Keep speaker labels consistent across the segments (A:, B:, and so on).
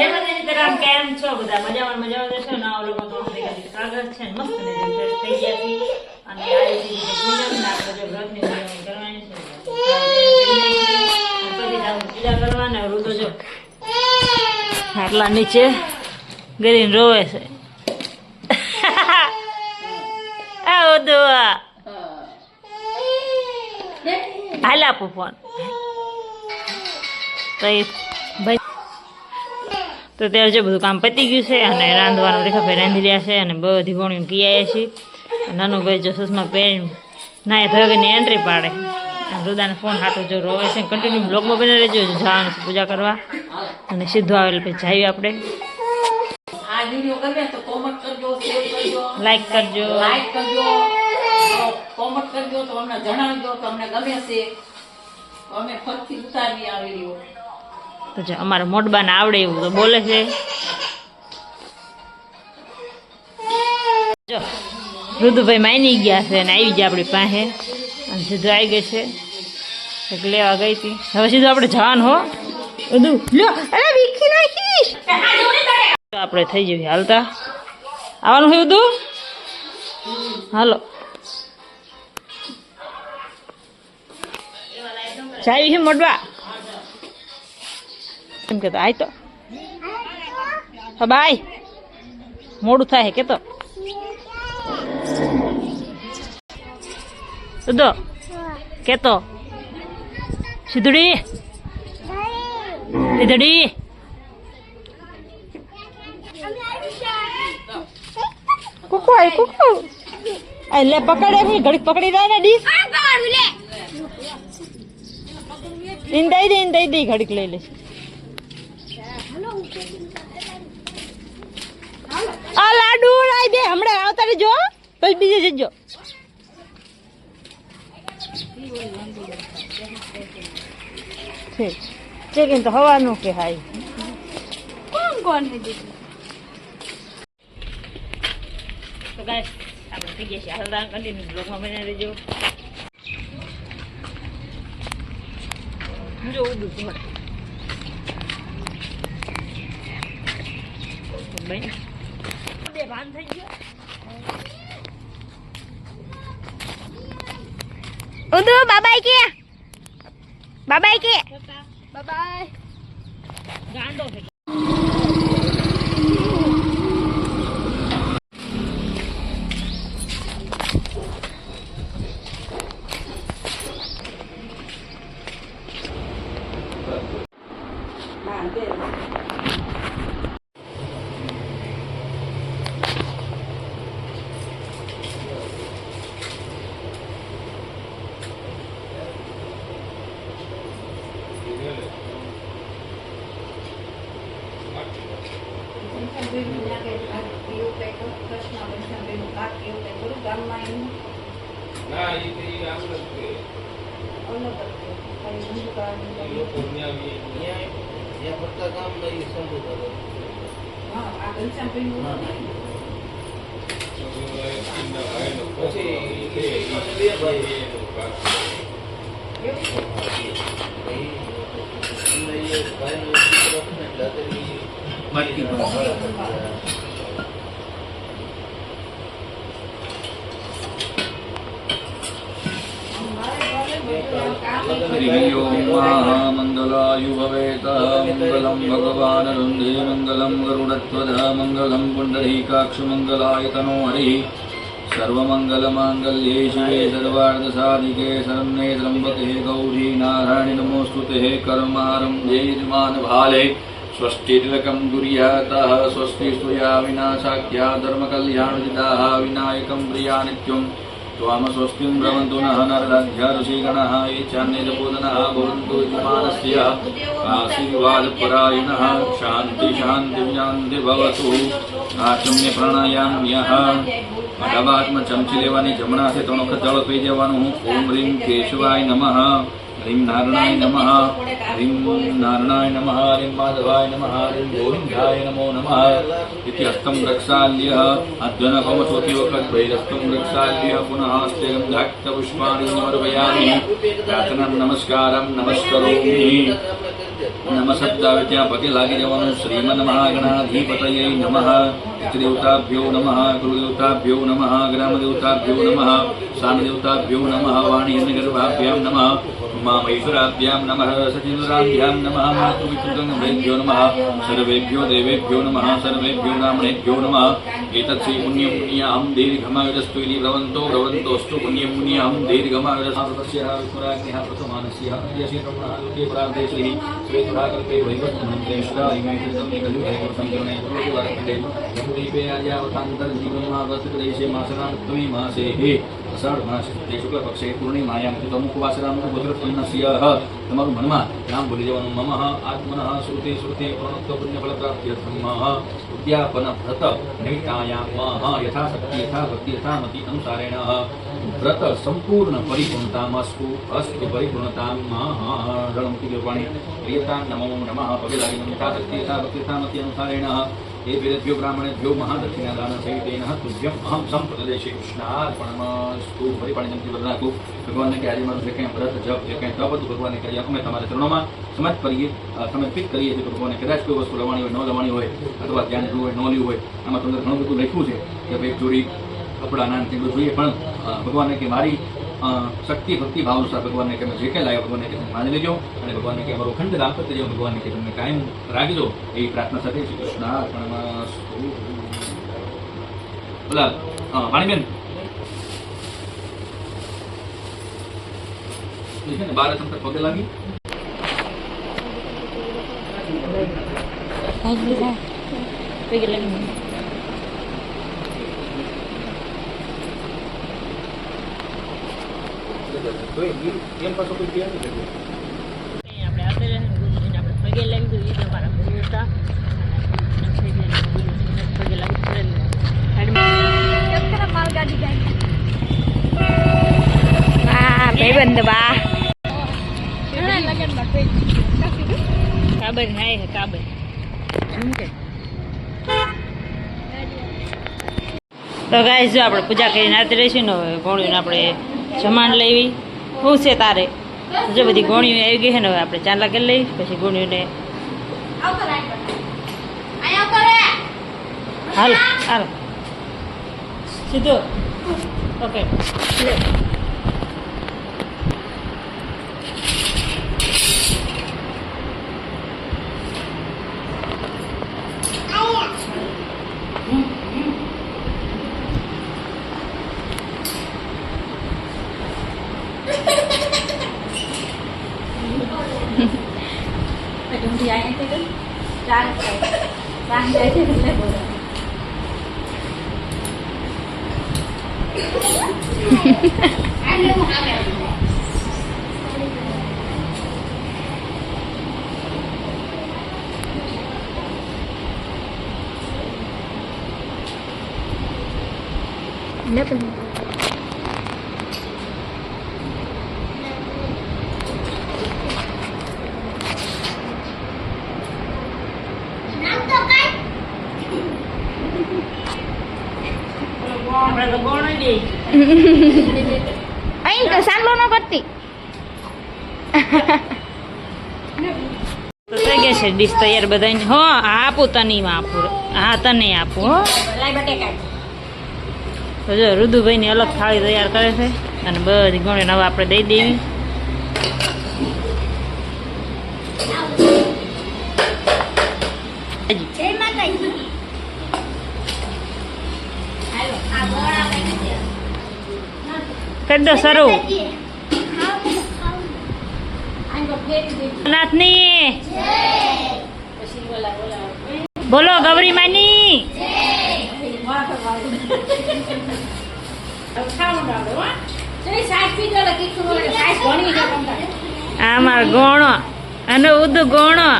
A: જય માતાજી તરામ કેમ છો બધા મજામાં મજામાં જશો? નવા લોકો તો સ્વાગત છે. મસ્ત ને થઈ ગયા છીએ. અને આજે છે પૂજન ને આપણે વ્રતની ઉજવણી કરવાની છે. પૂજા કરવાના ઋતુ જો આટલા નીચે ગરીને રોવે છે. આવો દુઆ હાલ આપું ફોન. તો તો ત્યારે જો બધું કામ પતી ગયું છે અને રાંધવાનું રેખાભાઈ રાંધી રહ્યા છે અને બધી ગોણીઓ પી આવ્યા છીએ. નાનો ભાઈ જો સસમાં પહેરીને નાય ધગની એન્ટ્રી પાડે. અને રુદાને ફોન હાથો જો રોવે છે. કન્ટિન્યુ બ્લોગમાં બને રહેજો. જવાનું છે પૂજા કરવા. અને સીધું આવેલ પછી જઈએ આપણે. લાઈક કરજો
B: લાઈક કરજો. કોમેન્ટ કરજો. તો અમને જણાવજો તમને ગમે છે. અમે ફરીથી ઉતારીએ આ વીડિયો
A: તો જો અમારા મોટબાને આવડે એવું તો બોલે છે. જો, રુદુભાઈ માની ગયા છે અને આવી ગયા આપણી પાસે. અને સીધું આવી ગઈ છે. એક લેવા ગઈ હતી. હવે સીધું આપણે જવાનું હો. બધું લ્યો આપણે થઈ જઈએ હાલતા. આવવાનું હોય બધું હાલો. ચાવી છે મોટવા એમ કેતો આય તો. બાય. મોડું થાય કેતો તો. કેતો. સીધડી. સીધડી. કુકુ આય કુકુ. આય લે પકડે ભાઈ. ઘડીક પકડી દે ને ડીશ. ઇન દઈ દે ઇન દઈ દે ઘડીક લઈ લે. આ લાડુ લાઈ દે હમણાં આવતા જો પછી બીજે જજો. ચેકિંગ તો હવાનું કે હાય કોણ કોણ હે દીદી તો ગાઈસ આપણે થઈ ગયા છે હાલતા કન્ટિન્યુ બ્લોગમાં બને રહેજો. જો ઉડું છે ભાઈ બે ભાન થઈ ગયો
C: ઉદુ બાબાઈ કે બાબાઈ કે
A: બાય ગાંડો છે
D: ના એમના ભાઈનો પછી એ બે એનો ભાગ છે.
E: हरिः ओं महामङ्गलायु भवेत मङ्गलं भगवानरुन्धे मङ्गलं गरुडध्वज मङ्गलं पुण्डरीकाक्षमङ्गलायतनो हरिः सर्वमङ्गलमाङ्गल्ये शिवे सर्वार्धसाधिके शरण्ये त्र्यम्बके गौरी नारायणि नमोऽस्तुते कर्मारम्भे भाले स्वस्तिर्लकं दुर्यातः स्वस्ति स्तुया विनाशाख्या धर्मकल्याणजिताः विनायकं प्रिया नित्यम् त्वाम स्वस्तिं भ्रमन्तु नः नरदध्याऋषिगणः ये चान्यजपूदनः भवन्तु यजमानस्य आशीर्वादपरायणः शान्ति શાંતિ ભવતુ આચમ્ય પ્રાણાયામ્યઃ અડાબાદમાં ચમચી લેવાની જમણા હાથે ત્રણ વખત જળ પી જવાનું ઓમ રીમ કેશવાય નમઃ રીમ નારાયણાય નમઃ રીમ નારાયણાય નમઃ રીમ માધવાય નમઃ રીમ ગોવિંદાય નમો નમઃ इति हस्तं रक्षाल्यः अध्वनकमसोति वखत् वैरस्तं रक्षाल्यः पुनः हस्ते गन्धाक्तपुष्पाणि समर्पयामि प्रार्थनां नमस्कारं नमस्करोमि નમ શબ્દ આવે ત્યાં પગે પિતૃદેવતાભ્યો નમઃ ગુરુદેવતાભ્યો નમઃ ગ્રામદેવતાભ્યો નમઃ સામદેવતાભ્યો નમઃ વાણીગર્ભાભ્યામ નમઃ મહેશ્વરાભ્યામ નમઃ સચિન્દ્રાભ્યામ નમઃ માતૃભ્યો નમઃ સર્વેભ્યો દેવેભ્યો નમઃ સર્વેભ્યો બ્રાહ્મણેભ્યો નમઃ એતત્ શ્રી પુણ્યમ પુણ્યાહમ દીર્ઘમાયરસ્તુ ઇતિ ભ્રવંતો ભ્રવંતોસ્તુ પુણ્યમ પુણ્યાહમ દીર્ઘમાયરસ્ય વિપુરાગ્નિ પ્રથમાનસ્ય યશી બ્રહ્મણા લોકે પ્રાર્થયસિ પૂર્વવારખંડે જમ્બુદીપે જીવનમાં જીવનમાવસ્તદેશે માસનામ ત્વમી માસે હે અષાઢ માસ. તે શુક્લ પક્ષે પૂર્ણિમાયામ. તમુક વાસરામુક ભદ્રત્વન્નસ્ય તમારું મનમાં નામ ભૂલી જવાનું. મમ આત્મનઃ શ્રુતે શ્રુતે પ્રણોક્ત પુણ્યફળ પ્રાપ્ત્યર્થમ ઉદ્યાપન વ્રત નિમિત્તાયામ યથાશક્તિ યથા ભક્તિ યથામતિ અનુસારેણ. વ્રત સંપૂર્ણ પરિપૂર્ણતામસ્તુ. અસ્તુ પરિપૂર્ણતામ. જળમુક્તિ દેવાણી પ્રિયતા નમો નમઃ. પગે લાગી શક્તિ યથા ભક્તિ યથામતિ અનુસારેણ. એ વેદેભ્યો બ્રાહ્મણેભ્યો મહાદક્ષિણાદાન સહિતેન તુભ્યમ અહમ સંપ્રદેશે કૃષ્ણાર્પણમસ્તુ ફરી પાણી જમતી વર રાખું ભગવાનને કે આજે મારું જે કંઈ વ્રત, જપ, જે કંઈ તપ હતું ભગવાનને કરીએ અમે તમારા ચરણોમાં સમજ કરીએ સમર્પિત કરીએ છીએ. ભગવાનને કદાચ કોઈ વસ્તુ લવાણી હોય, ન લવાણી હોય, અથવા ધ્યાન લેવું હોય, ન લેવું હોય, આમાં તમને ઘણું બધું લખ્યું છે કે ભાઈ જોડી કપડાં નાન તે બધું જોઈએ. પણ ભગવાને કે મારી શક્તિ, ભક્તિ, ભાવ અનુસાર ભગવાનને કે જે કંઈ લાગે ભગવાનને કે તમે માની લેજો અને ભગવાનને કે અમારો ખંડ દાંપત્ય જેવું ભગવાનને કે તમને કાયમ રાખજો એવી પ્રાર્થના સાથે શ્રી કૃષ્ણ. બોલા વાણીબેન. બાર તંત્ર પગે
A: પગે લાગી
E: તો એમ પાછો કોઈ ધ્યાન નથી રાખ્યું.
A: આપણે આપણે ગુરુજીને આપણે પગે લાગી તો અમારા ગુરુ હતા પગે લાગી
C: ભાઈબંધ વાહ
A: કાબર હાય હે કાબર તો ગાઈસ, જો આપણે પૂજા કરીને આવતી રહીશું ને હવે આપણે જમાન લેવી. શું છે તારે? જો બધી ગોણીઓ આવી ગઈ છે ને, હવે આપણે ચાંદલા કરી લઈ પછી ગોણીઓને હાલ હાલ. સીધો. ઓકે આપણે તો ગોળ દે
C: અહીં તો સાંગલો ન કરતી.
A: તો થઈ ગયા છે ડીશ તૈયાર બધાને હો આપું તને આપું. હા તને આપું હો. જો રુદુભાઈની અલગ થાળી તૈયાર કરે છે અને બધી ગોળી નવા આપણે દઈ દેવી. કરી દો શરૂ. નાથની. બોલો ગૌરી માની. આમાર ગોણો. અને ઉદુ ગોણો.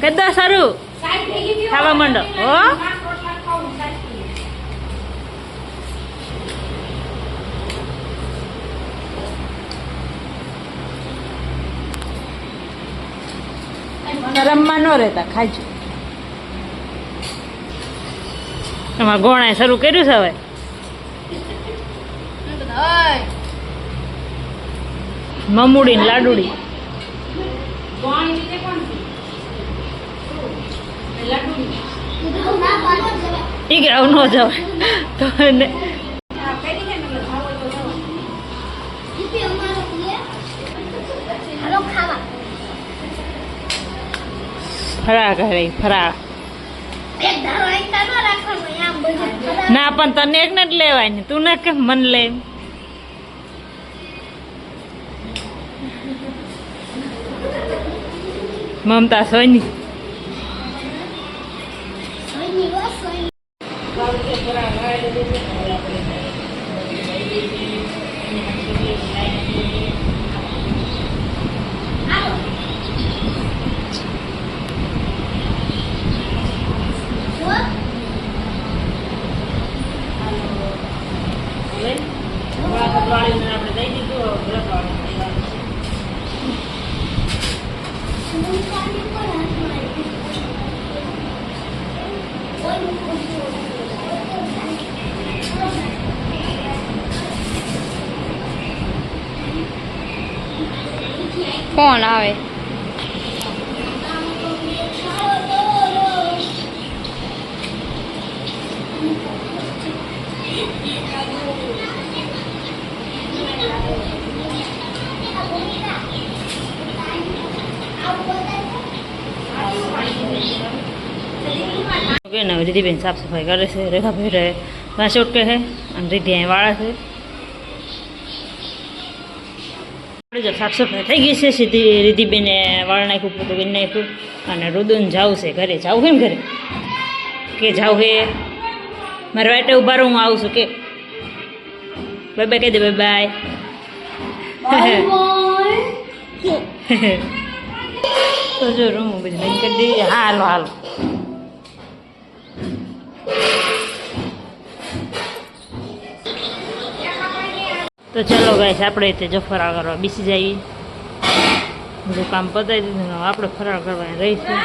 A: કદો સારું ખાવા માંડો. હો. રમવા ન રહેતા, ખાજો. તમારે ગોણાએ શરૂ કર્યું છે હવે? મમુડી ને લાડુડી. એ કે આવું ન જવાય. તો ફરાળ કરે ફરાળ. ના, પણ તને એક જ લેવાય ને, તું ના કે મન લે. મમતા સોની.
C: સોયની સુનસાની આવે Thank મારી આવે
A: કે સાફ સફાઈ કરે છે રેખાભાઈ રહે વાંસ ઉટકે છે અને અહીં વાળા છે આપણે જો સાફ સફાઈ થઈ ગઈ છે સીધી રીતિબેને વાળ નાખ્યું પોતું નાખ્યું અને રુદન જાવ છે ઘરે જાવ કેમ ઘરે કે જાવ હે મારે વાટે ઊભા રહું હું આવું છું કે બાય બાય કહી દે બાય બાય તો જો રૂમ બધી બંધ કરી દઈએ હાલો હાલો તો ચાલો ગાઈસ આપણે તે જો ફરાળ કરવા બેસી જઈએ. બધું કામ પતાવી દીધું આપણે ફરાળ કરવા રહીશું.